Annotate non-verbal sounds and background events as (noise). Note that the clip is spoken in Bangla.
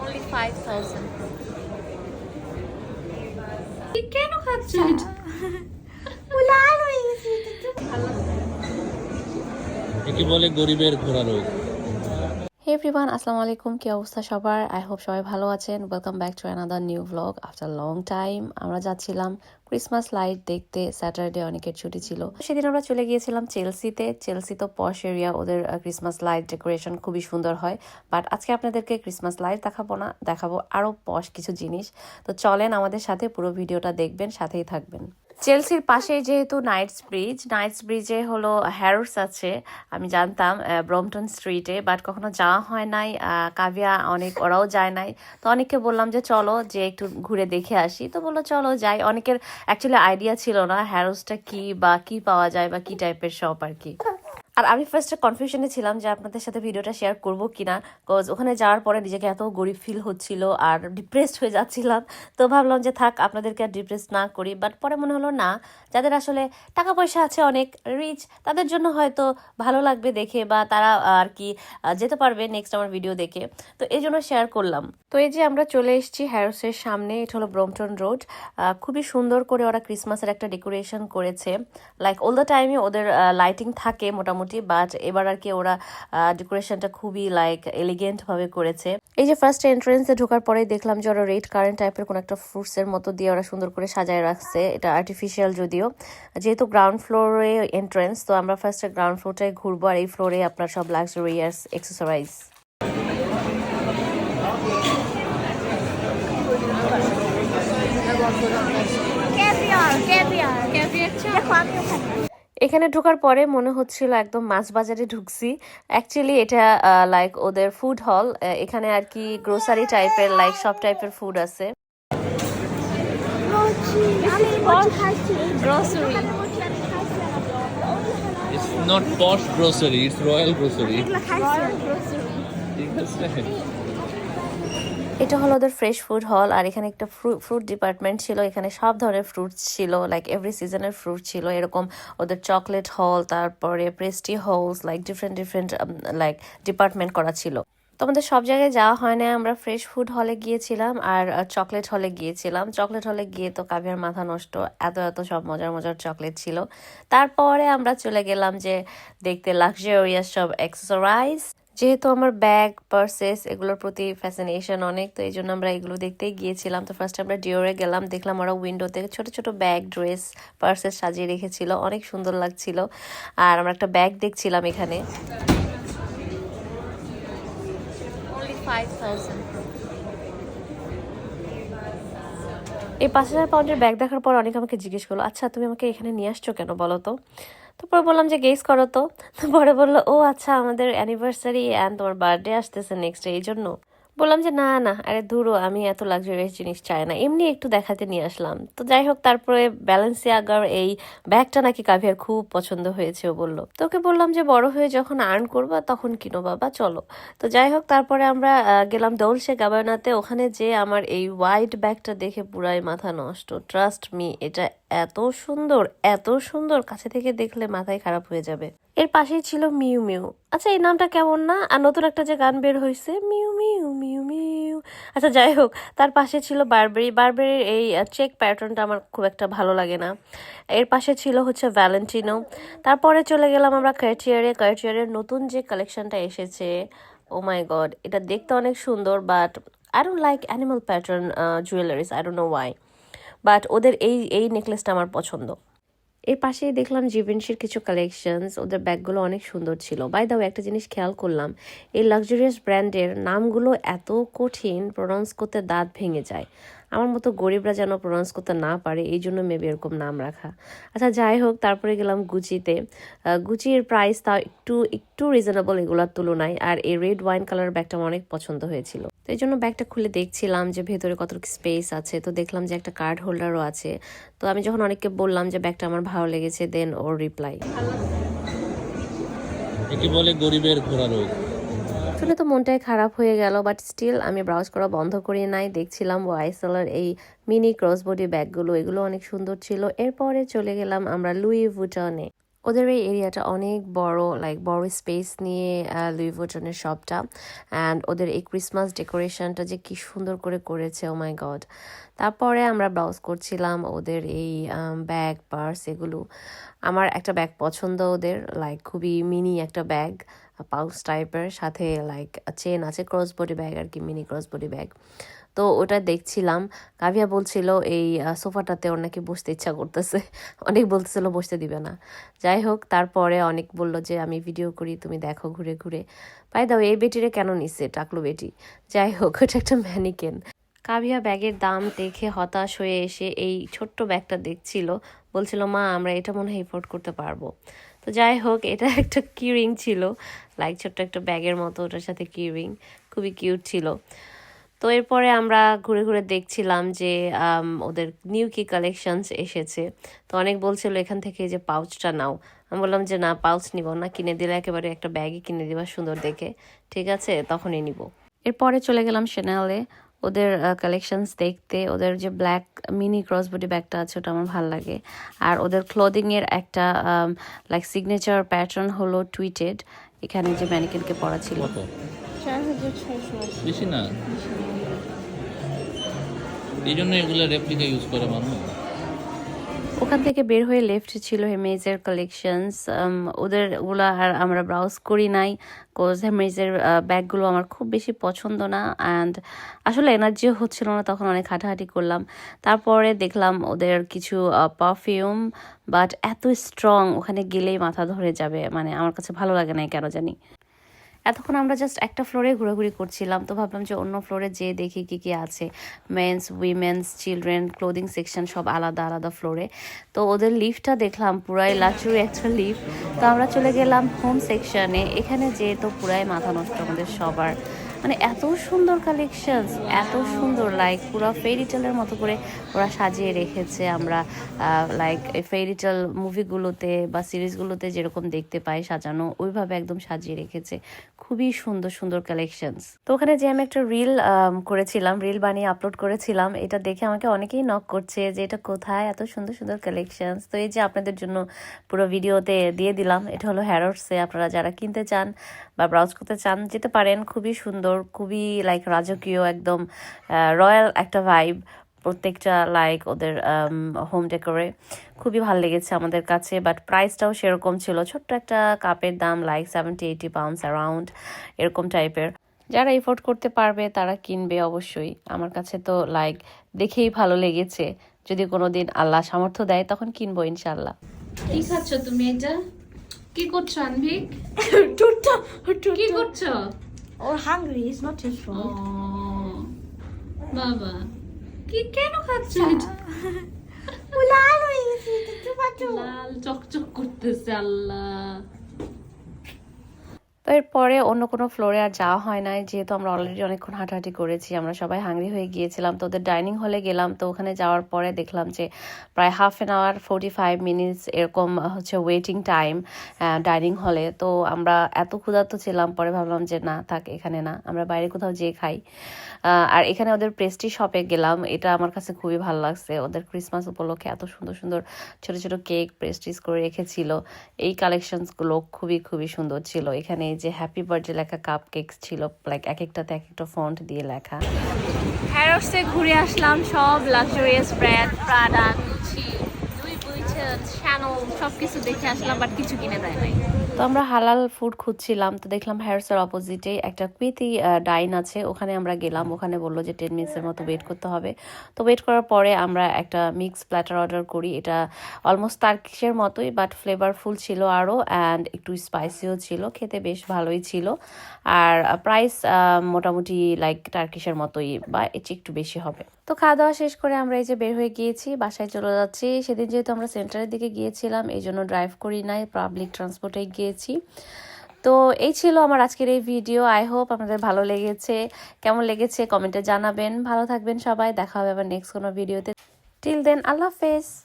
Only 5,000. কেন খাচ্ছ (laughs) একে বলে গরিবের ঘোরা রোগ। হে এভরিওয়ান আসসালামু আলাইকুম কি অবস্থা সবার? আই হোপ সবাই ভালো আছেন। Welcome back to another new blog after long time আমরা যাচ্ছিলাম ক্রিসমাস লাইট দেখতে। স্যাটারডে অনেকের ছুটি ছিল। সেদিন আমরা চলে গিয়েছিলাম চেলসিতে চেলসি তো পশ এরিয়া ওদের ক্রিসমাস লাইট ডেকোরেশন খুবই সুন্দর হয়। বাট আজকে আপনাদেরকে ক্রিসমাস লাইট দেখাবো না, দেখাবো আরও পশ কিছু জিনিস। তো চলেন আমাদের সাথে পুরো ভিডিওটা দেখবেন, সাথেই থাকবেন। চেলসির পাশেই যেহেতু নাইটস ব্রিজ, নাইটস ব্রিজে হলো হ্যারোস আছে, আমি জানতাম ব্রমটন স্ট্রিটে বাট কখনো যাওয়া হয় নাই কাভিয়া অনেক, ওরাও যায় নাই। তো অনেককে বললাম যে চলো, যে একটু ঘুরে দেখে আসি। তো বলল চলো যাই। অনেকের অ্যাকচুয়ালি আইডিয়া ছিল না, হ্যারোসটা কি বা কি পাওয়া যায় বা কি টাইপের শপ আর কি। আর আমি ফার্স্টে কনফিউশনে ছিলাম যে আপনাদের সাথে ভিডিওটা শেয়ার করব কিনা কজ ওখানে যাওয়ার পরে নিজেকে এত গরিব ফিল হচ্ছিল আর ডিপ্রেসড হয়ে যাচ্ছিলাম। তো ভাবলাম যে থাক, আপনাদেরকে আর ডিপ্রেস না করি। বাট পরে মনে হলো না, যাদের আসলে টাকা পয়সা আছে অনেক রিচ তাদের জন্য হয়তো ভালো লাগবে দেখে বা তারা আর কি যেতে পারবে নেক্সট আমার ভিডিও দেখে। তো এই জন্য শেয়ার করলাম। তো এই যে আমরা চলে এসেছি হ্যারোসের সামনে, এটা হলো ব্রমটন রোড খুবই সুন্দর করে ওরা ক্রিসমাসের একটা ডেকোরেশন করেছে। লাইক অল দ্য টাইমে ওদের লাইটিং থাকে মোটামুটি। বাট এবার আর কি ওরা ডেকোরেশনটা খুবই লাইক এলিগেন্ট ভাবে করেছে। এই যে ফার্স্ট এন্ট্রেন্সে ঢোকার পরেই দেখলাম যে ওরা রেড কারেন্ট টাইপের কোনো একটা ফ্রুটস এর মতো দিয়ে ওরা সুন্দর করে সাজায় রাখছে। এটা আর্টিফিশিয়াল যদিও। যেহেতু গ্রাউন্ড ফ্লোরে এন্ট্রেন্স তো আমরা ফার্স্টে গ্রাউন্ড ফ্লোরটায় ঘুরবো আর এই ফ্লোরে আপনার সব লাক্সারিয়াস এক্সেসরাইজ ক্যাভিয়ার দেখো আমিও খাই এখানে ঢোকার পরে মনে হচ্ছিল একদম মাছ বাজারে ঢুকছি। অ্যাকচুয়ালি এটা লাইক ওদের ফুড হল এখানে আর কি গ্রোসারি টাইপের লাইক সব টাইপের ফুড আছে। মোচি আমি মোচি খাইছি গ্রোসারি আমি মোচি আমি খাইছি এটা হলো ওদের ফ্রেশ ফুড হল আর এখানে একটা ফ্রুট ডিপার্টমেন্ট ছিল, এখানে সব ধরনের ফ্রুট ছিল লাইক এভরি সিজনের ফ্রুট ছিল, এরকম ওদের চকলেট হল তারপরে প্রেস্টি halls like different different like department করা ছিল। তো আমাদের সব জায়গায় যাওয়া হয় না আমরা ফ্রেশ ফুড হলে গিয়েছিলাম, আর চকলেট হলে গিয়েছিলাম। চকলেট হলে গিয়ে তো কাভিয়ার মাথা নষ্ট, এত এত সব মজার মজার চকলেট ছিল। তারপরে আমরা চলে গেলাম যে দেখতে লাক্সারিয়াস সব এক্সেসরাইজ যেহেতু আমার ব্যাগ পার্সেস এগুলোর প্রতি ফ্যাসিনেশন অনেক তো এই জন্য আমরা এগুলো দেখতেই গিয়েছিলাম। তো ফার্স্ট আমরা ডিওরে গেলাম দেখলাম ওরা উইন্ডোতে ছোট ছোট ব্যাগ ড্রেস পার্সেস সাজিয়ে রেখেছিল। অনেক সুন্দর লাগছিল। আর আমরা একটা ব্যাগ দেখছিলাম এখানে। এই পাঁচ হাজার পাউন্ডের ব্যাগ দেখার পর অনেকে আমাকে জিজ্ঞেস করল আচ্ছা তুমি আমাকে এখানে নিয়ে আসছো কেন বলো তো? তারপরে বললাম যে গেস করো তো। তো পরে বলল, ও আচ্ছা আমাদের অ্যানিভার্সারি অ্যান্ড তোমার বার্থডে আসতেছে নেক্সট এই জন্য বললাম যে, না না, আরে ধুরো, আমি এত লাক্সারিয়াস জিনিস চাই না। এমনি একটু দেখাতে নিয়ে আসলাম। তো যাই হোক, তারপরে ব্যালেন্সিয়াগার এই ব্যাগটা নাকি কাভিয়ার খুব পছন্দ হয়েছে, ও বলল। তোকে বললাম যে, বড় হয়ে যখন আর্ন করবা, তখন কিনো বাবা, চলো। তো যাই হোক, তারপরে আমরা গেলাম দৌলসে গাবানাতে ওখানে যে আমার এই হোয়াইট ব্যাগটা দেখে পুরাই মাথা নষ্ট। ট্রাস্ট মি এটা এত সুন্দর এত সুন্দর, কাছে থেকে দেখলে মাথায় খারাপ হয়ে যাবে। এর পাশেই ছিল মিউ মিউ। আচ্ছা এই নামটা কেমন না? আর নতুন একটা যে গান বের হয়েছে, মিউ মিউ মিউ মিউ। আচ্ছা যাই হোক, তার পাশে ছিল বারবেরি। বারবেরির এই চেক প্যাটার্নটা আমার খুব একটা ভালো লাগে না। এর পাশে ছিল হচ্ছে ভ্যালেন্টিনো তারপরে চলে গেলাম আমরা কার্টিয়ারে কার্টিয়ারের নতুন যে কালেকশনটা এসেছে, ও মাই গড, এটা দেখতে অনেক সুন্দর but I don't like animal pattern jewelleries I don't know why but ওদের এই এই নেকলেসটা আমার পছন্দ। এর পাশে দেখলাম জিভেন্সির কিছু কালেকশনস ওদের ব্যাগগুলো অনেক সুন্দর ছিল। বাই দাও একটা জিনিস খেয়াল করলাম, এই লাক্সারিয়াস ব্র্যান্ডের নামগুলো এত কঠিন প্রনাউন্স করতে দাঁত ভেঙে যায়। আমার মতো গরিবরা যেন প্রনাউন্স করতে না পারে, এই জন্য মেবি এরকম নাম রাখা। আচ্ছা যাই হোক, তারপরে গেলাম গুচিতে গুচির প্রাইস তাও একটু একটু রিজনেবল এগুলোর তুলনায়, আর এই রেড ওয়াইন কালার ব্যাগটা আমার অনেক পছন্দ হয়েছিল। তো এই জন্য ব্যাগটা খুলে দেখছিলাম যে ভেতরে কত স্পেস আছে। তো দেখলাম যে একটা কার্ড হোল্ডারও আছে। তো আমি যখন অনেককে বললাম যে ব্যাগটা আমার ভালো লেগেছে দেন ওর রিপ্লাই একে বলে গরিবের ঘোড়া রোগ শুনে তো মনটাই খারাপ হয়ে গেল বাট স্টিল আমি ব্রাউজ করা বন্ধ করি নাই। দেখছিলাম ওয়াইসেলার এই মিনি ক্রসবডি ব্যাগগুলো এগুলো অনেক সুন্দর ছিল। এরপরে চলে গেলাম আমরা লুই ভুটনে ওদের এই এরিয়াটা অনেক বড় লাইক বড় স্পেস নিয়ে লুই ভোটনের শপটা অ্যান্ড ওদের এই ক্রিসমাস ডেকোরেশনটা যে কি সুন্দর করে করেছে ও মাই গড তারপরে আমরা ব্রাউজ করছিলাম ওদের এই ব্যাগ পার্স এগুলো। আমার একটা ব্যাগ পছন্দ ওদের লাইক খুবই মিনি একটা ব্যাগ পাউচ টাইপের সাথে লাইক চেন আছে ক্রস বডি ব্যাগ আর কি মিনি ক্রস বডি ব্যাগ তো ওটা দেখছিলাম, কাভিয়া বলছিল এই সোফাটাতে ওর নাকি বসতে ইচ্ছা করতেছে। (laughs) অনেক বলতেছিল বসতে দিবে না। যাই হোক, তারপরে অনেক বলল যে, আমি ভিডিও করি, তুমি দেখো ঘুরে ঘুরে। পাই দাও এই বেটিরে কেন নিচ্ছে টাকলু বেটি? যাই হোক, ওটা একটা ম্যানিকেন কাভিয়া ব্যাগের দাম দেখে হতাশ হয়ে এসে এই ছোট্ট ব্যাগটা দেখছিল। বলছিল, মা, আমরা এটা মনে হয় এফোর্ড করতে পারব। তো যাই হোক, এটা একটা কিউরিং ছিল লাইক ছোট্ট একটা ব্যাগের মতো ওটার সাথে কিউরিং খুবই কিউট ছিল। তো এরপরে আমরা ঘুরে ঘুরে দেখছিলাম যে ওদের নিউ কি কালেকশনস এসেছে। তো অনেক বলছিল, এখান থেকে যে পাউচটা নাও। আমি বললাম যে, না পাউচ নিব না, কিনে দিলে একেবারে একটা ব্যাগই কিনে দিবা সুন্দর দেখে। ঠিক আছে, তখনই নিব। এরপরে চলে গেলাম সেনালে ওদের কালেকশনস দেখতে ওদের যে ব্ল্যাক মিনি ক্রসবডি ব্যাগটা আছে ওটা আমার ভালো লাগে। আর ওদের ক্লোদিংয়ের এর একটা লাইক সিগনেচার প্যাটার্ন হলো টুইটেড এখানে যে ম্যানিকেনকে পরা ছিল। বেশি না? এই জন্য এগুলো রেপ্লিকা ইউজ করে মানুষ। ওখান থেকে বের হয়ে লেফট ছিল হেমেজের কালেকশনস ওদের ওগুলো আর আমরা ব্রাউজ করি নাই কোজ হেমেজের ব্যাগগুলো আমার খুব বেশি পছন্দ না অ্যান্ড আসলে এনার্জিও হচ্ছিল না, তখন অনেক হাঁটাহাঁটি করলাম। তারপরে দেখলাম ওদের কিছু পারফিউম বাট এত স্ট্রং ওখানে গেলেই মাথা ধরে যাবে মানে আমার কাছে ভালো লাগে না কেন জানি। এতক্ষণ আমরা জাস্ট একটা ফ্লোরে ঘোরাঘুরি করছিলাম, তো ভাবলাম যে অন্য ফ্লোরে যেয়ে দেখি কি কি আছে। Men's women's children clothing section সব আলাদা আলাদা ফ্লোরে তো ওদের লিফটটা দেখলাম, পুরাই লাচুরি একটা লিফট তো আমরা চলে গেলাম হোম সেকশনে এখানে যেয়ে তো পুরাই মাথা নষ্ট আমাদের সবার। মানে এত সুন্দর কালেকশনস এত সুন্দর লাইক পুরো ফেরিটেলের মতো করে ওরা সাজিয়ে রেখেছে আমরা লাইক ফেরিটেল মুভিগুলোতে বা সিরিজগুলোতে যেরকম দেখতে পাই সাজানো, ওইভাবে একদম সাজিয়ে রেখেছে। খুবই সুন্দর সুন্দর কালেকশনস তো ওখানে যে আমি একটা রিল করেছিলাম রিল বানিয়ে আপলোড করেছিলাম, এটা দেখে আমাকে অনেকেই নক করছে যে এটা কোথায়, এত সুন্দর সুন্দর কালেকশনস তো এই যে আপনাদের জন্য পুরো ভিডিওতে দিয়ে দিলাম, এটা হলো হ্যারোটসে আপনারা যারা কিনতে চান বা ব্রাউজ করতে চান, যেতে পারেন, খুবই সুন্দর। খুবই লাইক রাজকীয় একদম রয়্যাল একটা ভাইব প্রত্যেকটা লাইক ওদের হোম ডেকোরে খুবই ভালো লেগেছে আমাদের কাছে বাট প্রাইসটাও সেরকম ছিল। ছোট্ট একটা কাপের দাম like seventy eighty pounds around এরকম টাইপের যারা এফোর্ড করতে পারবে তারা কিনবে অবশ্যই। আমার কাছে তো লাইক দেখেই ভালো লেগেছে। যদি কোনো দিন আল্লাহ সামর্থ্য দেয় তখন কিনবো ইনশাল্লাহ কি খাচ্ছ তুমি এটা? কি করছ আনভিক? (coughs) কি করছ? Or hungry, it's not his O fault. বাবা কি কেন খাচ্ছ এটা? Ulalo (laughs) (laughs) easy, tomato. লাল চকচক করতেছে আল্লাহ তো এরপরে অন্য কোনো ফ্লোরে আর যাওয়া হয় নাই, যেহেতু আমরা অলরেডি অনেকক্ষণ হাঁটাহাঁটি করেছি, আমরা সবাই হাংরি হয়ে গিয়েছিলাম। তো ওদের ডাইনিং হলে গেলাম, তো ওখানে যাওয়ার পরে দেখলাম যে প্রায় half an hour forty five minutes এরকম হচ্ছে ওয়েটিং টাইম ডাইনিং হলে তো আমরা এত ক্ষুধার্ত ছিলাম, পরে ভাবলাম যে না, থাক, এখানে না, আমরা বাইরে কোথাও যেয়ে খাই। আর এখানে ওদের প্রেস্টি শপে গেলাম, এটা আমার কাছে খুবই ভালো লাগছে। ওদের ক্রিসমাস উপলক্ষে এত সুন্দর সুন্দর ছোট ছোট কেক প্রেস্টিস করে রেখেছিল। এই কালেকশনসগুলো খুবই খুবই সুন্দর ছিল। এখানে যে হ্যাপি বার্থডে লেখা কাপ কেকস ছিল লাইক এক একটাতে এক একটা ফন্ট দিয়ে লেখা। হ্যারসে ঘুরে আসলাম, সব luxurious brand Prada Gucci Louis তো আমরা হালাল ফুড খুঁজছিলাম, তো দেখলাম হ্যারসের অপোজিটে একটা কুইতি ডাইন আছে, ওখানে আমরা গেলাম, ওখানে বলল যে টেন মিনিটসের মতো ওয়েট করতে হবে। তো ওয়েট করার পরে আমরা একটা মিক্স প্ল্যাটার অর্ডার করি, এটা অলমোস্ট তার্কিশের মতোই বাট ফ্লেভারফুল ছিল আরও অ্যান্ড একটু স্পাইসিও ছিল, খেতে বেশ ভালোই ছিল। আর প্রাইস মোটামুটি লাইক টার্কিশের মতোই, বা চেয়ে একটু বেশি হবে। তো খাওয়া দাওয়া শেষ করে আমরা এই যে বের হয়ে গিয়েছি, বাসায় চলে যাচ্ছি। সেদিন যেহেতু আমরা সেন্টারের দিকে গিয়েছিলাম, এই জন্য ড্রাইভ করি নাই পাবলিক ট্রান্সপোর্টে গিয়েছি। তো এই ছিল আমার আজকের এই ভিডিও আই হোপ আপনাদের ভালো লেগেছে। কেমন লেগেছে? কমেন্টে জানাবেন। ভালো থাকবেন সবাই। দেখা হবে আবার নেক্সট কোনো ভিডিওতে টিল দেন আল্লাহ হাফেজ।